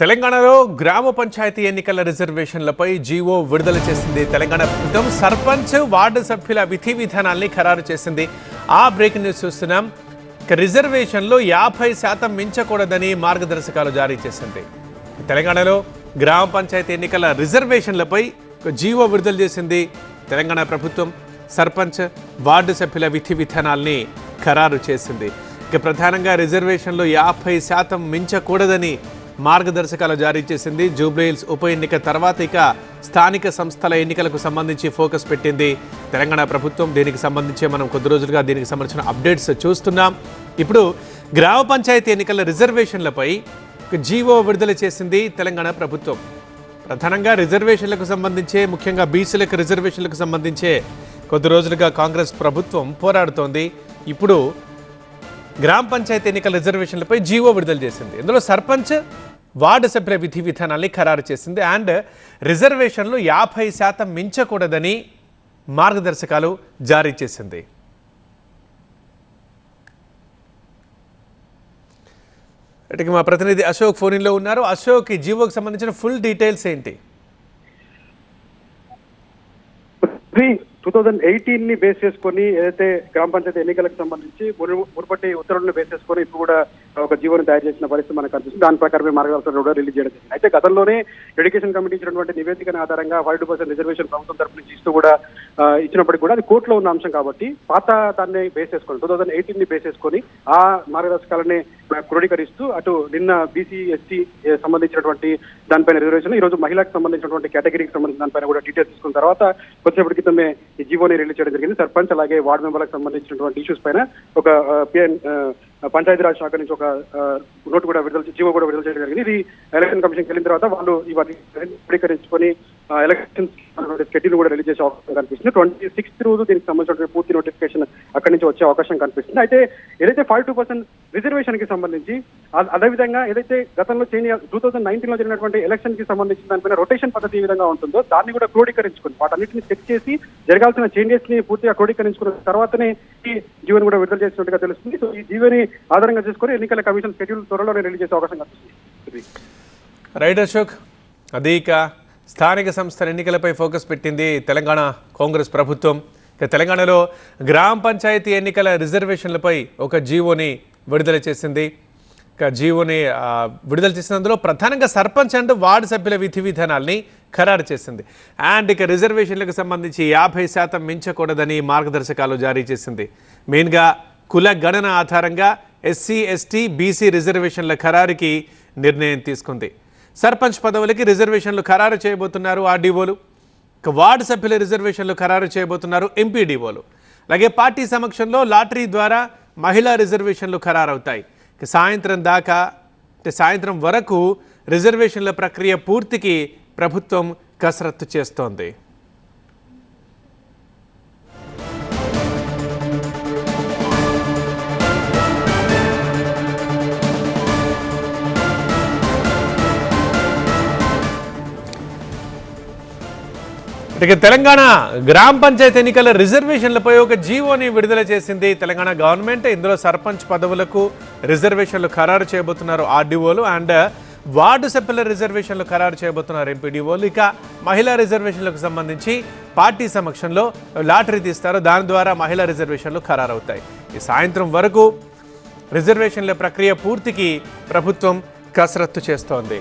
తెలంగాణలో గ్రామ పంచాయతీ ఎన్నికల రిజర్వేషన్లపై జీవో విడుదల చేసింది తెలంగాణ ప్రభుత్వం. సర్పంచ్ వార్డు సభ్యుల విధి విధానాల్ని ఖరారు చేసింది. ఆ బ్రేక్ న్యూస్ చూస్తున్నాం. రిజర్వేషన్లో యాభై శాతం మించకూడదని మార్గదర్శకాలు జారీ చేసింది. తెలంగాణలో గ్రామ పంచాయతీ ఎన్నికల రిజర్వేషన్లపై జీవో విడుదల చేసింది తెలంగాణ ప్రభుత్వం. సర్పంచ్ వార్డు సభ్యుల విధి విధానాల్ని ఖరారు చేసింది. ఇక ప్రధానంగా రిజర్వేషన్లో యాభై శాతం మించకూడదని మార్గదర్శకాలు జారీ చేసింది. జూబ్లీహిల్స్ ఉప ఎన్నిక తర్వాత ఇక స్థానిక సంస్థల ఎన్నికలకు సంబంధించి ఫోకస్ పెట్టింది. తెలంగాణ ప్రభుత్వం దీనికి సంబంధించి మనం కొద్ది రోజులుగా దీనికి సంబంధించిన అప్డేట్స్ చూస్తున్నాం. ఇప్పుడు గ్రామ పంచాయతీ ఎన్నికల రిజర్వేషన్లపై జీవో విడుదల చేసింది తెలంగాణ ప్రభుత్వం. ప్రధానంగా రిజర్వేషన్లకు సంబంధించే ముఖ్యంగా బీసీలకు రిజర్వేషన్లకు సంబంధించే కొద్ది రోజులుగా కాంగ్రెస్ ప్రభుత్వం పోరాడుతోంది. ఇప్పుడు గ్రామ పంచాయతీ ఎన్నికల రిజర్వేషన్లపై జీవో విడుదల చేసింది. ఇందులో సర్పంచ్ వార్డు సభ్యుల విధి విధానాన్ని ఖరారు చేసింది. అండ్ రిజర్వేషన్లు యాభై శాతం మించకూడదని మార్గదర్శకాలు జారీ చేసింది. ఇటుకి మా ప్రతినిధి అశోక్ ఫోన్లో ఉన్నారు. అశోక్ ఈ జీవోకి సంబంధించిన ఫుల్ డీటెయిల్స్ ఏంటి? టూ థౌజండ్ ఎయిటీన్ని బేస్ చేసుకొని ఏదైతే గ్రామ పంచాయతీ ఎన్నికలకు సంబంధించి మునుపటి ఉత్తర్వులను బేస్ చేసుకొని ఇప్పుడు కూడా ఒక జీవోని తయారు చేసిన పరిస్థితి మనకు కనిపిస్తుంది. దాని ప్రకారమే మార్గదర్శకాలు కూడా రిలీజ్ చేయడం జరిగింది. అయితే గతంలోనే ఎడ్యుకేషన్ కమిటీ ఇచ్చినటువంటి నివేదిక ఆధారంగా ఫైవ్ పర్సెంట్ రిజర్వేషన్ ప్రభుత్వం తరపు నుంచి ఇస్తూ కూడా ఇచ్చినప్పటికీ కూడా అది కోర్టులో ఉన్న అంశం కాబట్టి పాత దాన్ని బేస్ చేసుకొని టూ థౌసండ్ ఎయిటీన్ని బేస్ చేసుకొని ఆ మార్గదర్శకాలని క్రోడీకరిస్తూ అటు నిన్న బీసీ ఎస్టీ సంబంధించినటువంటి దానిపైన రిజర్వేషన్ ఈ రోజు మహిళలకు సంబంధించినటువంటి కేటగిరీకి సంబంధించిన దానిపైన కూడా డీటెయిల్స్ తీసుకున్న తర్వాత కొద్దిసేపటి క్రితమే ఈ జీవోని రిలీజ్ చేయడం జరిగింది. సర్పంచ్ అలాగే వార్డు మెంబర్లకు సంబంధించినటువంటి ఇష్యూస్ పైన ఒక పిఎన్ పంచాయతీరాజ్ శాఖ నుంచి ఒక నోటు కూడా విడుదల జీవో కూడా విడుదల చేయడం జరిగింది. ఇది ఎలక్షన్ కమిషన్కి వెళ్ళిన తర్వాత వాళ్ళు ఇవన్నీ క్రోడీకరించుకొని ఎలక్షన్ షెడ్యూల్ కూడా రిలీజ్ చేసే అవకాశం కనిపిస్తుంది. ట్వంటీ సిక్స్త్ రోజు దీనికి సంబంధించిన పూర్తి నోటిఫికేషన్ అక్కడి నుంచి వచ్చే అవకాశం కనిపిస్తుంది. అయితే ఏదైతే ఫైవ్ టూ పర్సెంట్ రిజర్వేషన్కి సంబంధించి అదేవిధంగా ఏదైతే గతంలో చైనా టూ థౌసండ్ నైన్టీన్లో జరిగినటువంటి ఎలక్షన్కి సంబంధించిన దానిపైన రొటేషన్ పద్ధతి ఏ విధంగా ఉంటుందో దాన్ని కూడా క్రోడీకరించుకుని వాటన్నిటిని చెక్ చేసి జరగాల్సిన చేంజెస్ని పూర్తిగా క్రోడీకరించుకున్న తర్వాతనే ఈ జీవోని కూడా విడుదల చేసినట్టుగా తెలుస్తుంది. సో ఈ జీవోని ఆధారంగా చేసుకుని ఎన్నికల కమిషన్ షెడ్యూల్ త్వరలోనే రిలీజ్ చేసే అవకాశం కనిపిస్తుంది. రైట్ అశోక్ అది స్థానిక సంస్థల ఎన్నికలపై ఫోకస్ పెట్టింది తెలంగాణ కాంగ్రెస్ ప్రభుత్వం. ఇక తెలంగాణలో గ్రామ పంచాయతీ ఎన్నికల రిజర్వేషన్లపై ఒక జీవోని విడుదల చేసింది. జీవోని విడుదల చేసినందులో ప్రధానంగా సర్పంచ్ అండ్ వార్డు సభ్యుల విధి విధానాల్ని ఖరారు చేసింది. అండ్ ఇక రిజర్వేషన్లకు సంబంధించి యాభై శాతం మించకూడదని మార్గదర్శకాలు జారీ చేసింది. మెయిన్గా కుల గణన ఆధారంగా ఎస్సీ ఎస్టీ బీసీ రిజర్వేషన్ల ఖరారుకి నిర్ణయం తీసుకుంది. సర్పంచ్ పదవులకి రిజర్వేషన్లు ఖరారు చేయబోతున్నారు ఆర్డీఓలు. వార్డు సభ్యుల రిజర్వేషన్లు ఖరారు చేయబోతున్నారు ఎంపీడీఓలు. అలాగే పార్టీ సమక్షంలో లాటరీ ద్వారా మహిళా రిజర్వేషన్లు ఖరారవుతాయి. సాయంత్రం దాకా అంటే సాయంత్రం వరకు రిజర్వేషన్ల ప్రక్రియ పూర్తికి ప్రభుత్వం కసరత్తు చేస్తోంది. ఇక తెలంగాణ గ్రామ పంచాయతీ ఎన్నికల రిజర్వేషన్లపై ఒక జీవోని విడుదల చేసింది తెలంగాణ గవర్నమెంట్. ఇందులో సర్పంచ్ పదవులకు రిజర్వేషన్లు ఖరారు చేయబోతున్నారు ఆర్డీఓలు అండ్ వార్డు సభ్యుల రిజర్వేషన్లు ఖరారు చేయబోతున్నారు ఎంపీడీఓలు. ఇక మహిళా రిజర్వేషన్లకు సంబంధించి పార్టీ సమక్షంలో లాటరీ తీస్తారు. దాని ద్వారా మహిళా రిజర్వేషన్లు ఖరారవుతాయి. ఈ సాయంత్రం వరకు రిజర్వేషన్ల ప్రక్రియ పూర్తికి ప్రభుత్వం కసరత్తు చేస్తోంది.